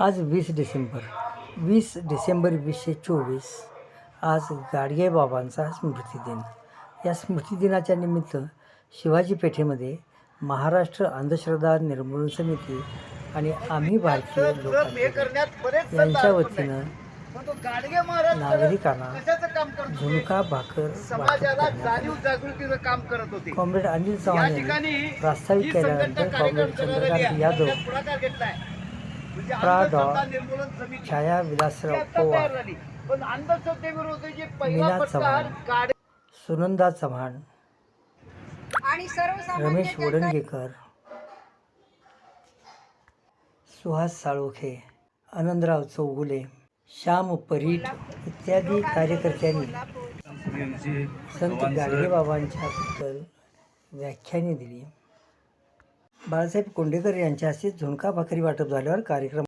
आज वीस डिसेंबर वीस डिसेंबर वीसशे चोवीस. आज गाडगे बाबांचा स्मृतिदिन. या स्मृतिदिनाच्या निमित्त शिवाजी पेठेमध्ये महाराष्ट्र अंधश्रद्धा निर्मूलन समिती आणि आम्ही भारतीय लोक यांच्या वतीनं नागरिकांना? झुणका भाकर कॉम्रेड अनिल चव्हाण यांनी प्रास्ताविक केल्यानंतर कॉम्रेड चंद्रकांत. यादव प्रा. समिती. ही छाया विलासराव पवार. पण पहिला मीना चव्हाण. सुनंदा चव्हाण. आणि रमेश वडणगेकर. सुहास साळोखे. आनंदराव चौगुले. श्याम परीट इत्यादी कार्यकर्त्यांनी संत गाडगेबाबांच्याबद्दल व्याख्याने दिली. बाळासाहेब कोंडेकर यांच्या हस्ते झुणका भाकरी वाटप झाल्यावर कार्यक्रम